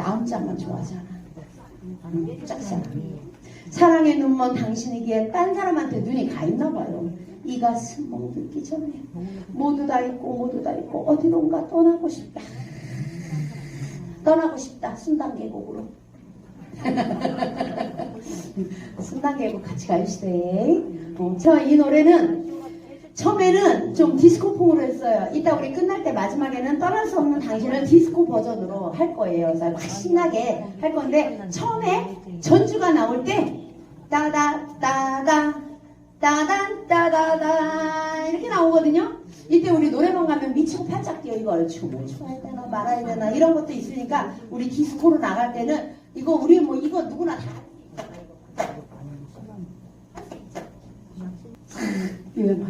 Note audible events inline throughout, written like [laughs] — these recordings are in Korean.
나 혼자만 좋아하잖아. 응, 짝사랑. 사랑의 눈먼 당신에게 딴 사람한테 눈이 가 있나 봐요. 이 가슴 멍들기 전에 모두 다 있고 모두 다 있고 어디론가 떠나고 싶다. 떠나고 싶다. 순단 계곡으로. [laughs] 순단 계곡 같이 가주세요. 어, 저이 노래는 처음에는 좀 디스코풍으로 했어요. 이따 우리 끝날 때 마지막에는 떠날 수 없는 당신을 디스코 버전으로 할 거예요. 그래서 막 신나게 할 건데 처음에 전주가 나올 때 따다 따다 따단 따다다 이렇게 나오거든요. 이때 우리 노래방 가면 미치고 팔짝 뛰어 이걸 춤을 춰야 되나 말아야 되나 이런 것도 있으니까 우리 디스코로 나갈 때는 이거 우리 뭐 이거 누구나 다 유명하게 [laughs]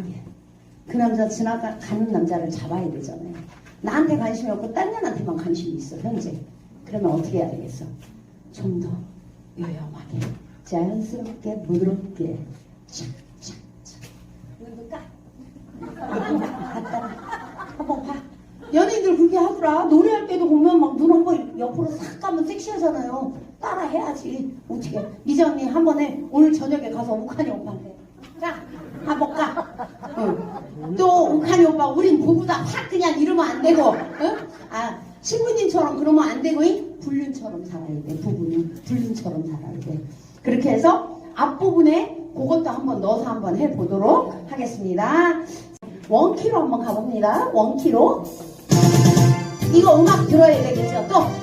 그 남자 지나가는 남자를 잡아야 되잖아요. 나한테 관심이 없고 딴 년한테만 관심이 있어 현재. 그러면 어떻게 해야 되겠어? 좀 더 요염하게 자연스럽게 부드럽게 착착착 눈도 까. 한번 봐. 연예인들 그렇게 하더라. 노래할 때도 보면 막 눈 한 번 옆으로 싹 가면 섹시하잖아요. 따라 해야지. 어떻게? 언니 한 번에 오늘 저녁에 가서 욱하니 오빠한테. 자, 한번 가. 응. 또 욱하니 오빠, 우린 부부다. 확 그냥 이러면 안 되고. 응? 아, 신부님처럼 그러면 안 되고, 이 불륜처럼 살아야 돼. 부부는 불륜처럼 살아야 돼. 그렇게 해서 앞부분에 그것도 한번 넣어서 한번 해보도록 하겠습니다. 원키로 한번 가봅니다. 원키로. 이거 음악 들어야 되겠죠? 또.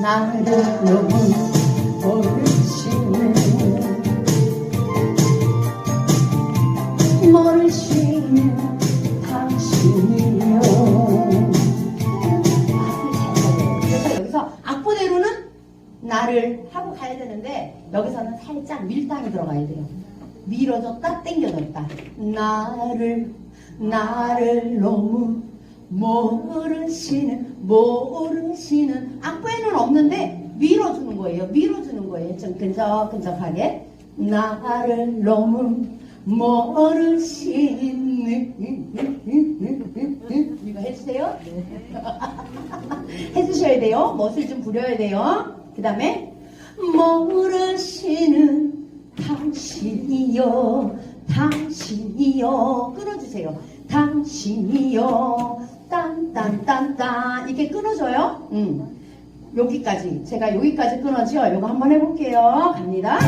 나를 너무 모르시는 모르시는 당신이요 여기서 악보대로는 나를 하고 가야 되는데 여기서는 살짝 밀당이 들어가야 돼요. 밀어줬다 땡겨줬다. 나를 나를 너무 모르시는 모르시는. 악보에는 없는데 밀어주는 거예요. 밀어주는 거예요. 좀 끈적끈적하게. 나를 너무 모르시는. 이거 해주세요. [laughs] 해주셔야 돼요. 멋을 좀 부려야 돼요. 그 다음에 모르시는 당신이요. 당신이요. 끊어주세요. 당신이요 딴딴딴딴. 이렇게 끊어줘요? 음. 여기까지. 제가 여기까지 끊어죠? 이거 한번 해볼게요. 갑니다.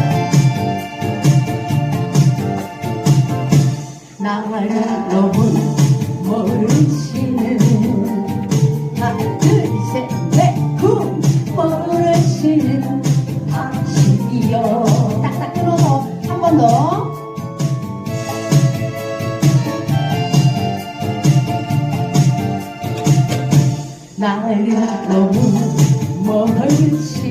나를 너무 모르시는 하나 둘셋넷구 모르시는 당신이요. 딱딱 끊어서 한 번 더. 나를 너무 모르시는